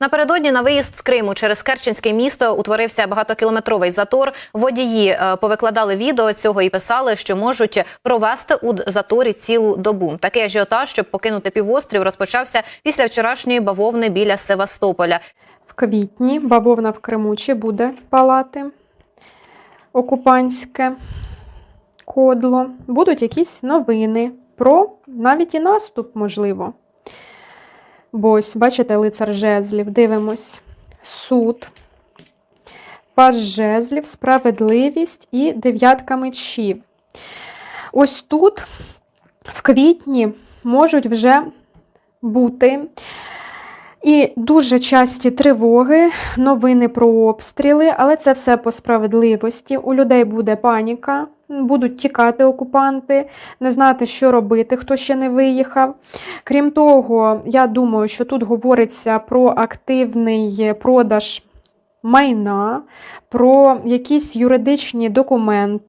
Напередодні на виїзд з Криму через Керченське місто утворився багатокілометровий затор. Водії е, повикладали відео цього і писали, що можуть провести у заторі цілу добу. Такий ажіотаж, щоб покинути півострів, розпочався після вчорашньої бавовни біля Севастополя. В квітні бавовна в Криму чи буде палати окупантське кодло. Будуть якісь новини про навіть і наступ, можливо. Бо ось, бачите, лицар жезлів, дивимось. Суд, паж жезлів, справедливість і дев'ятка мечів. Ось тут, в квітні, можуть вже бути і дуже часті тривоги, новини про обстріли, але це все по справедливості. У людей буде паніка, будуть тікати окупанти, не знати, що робити, хто ще не виїхав. Крім того, я думаю, що тут говориться про активний продаж майна, про якісь юридичні документи.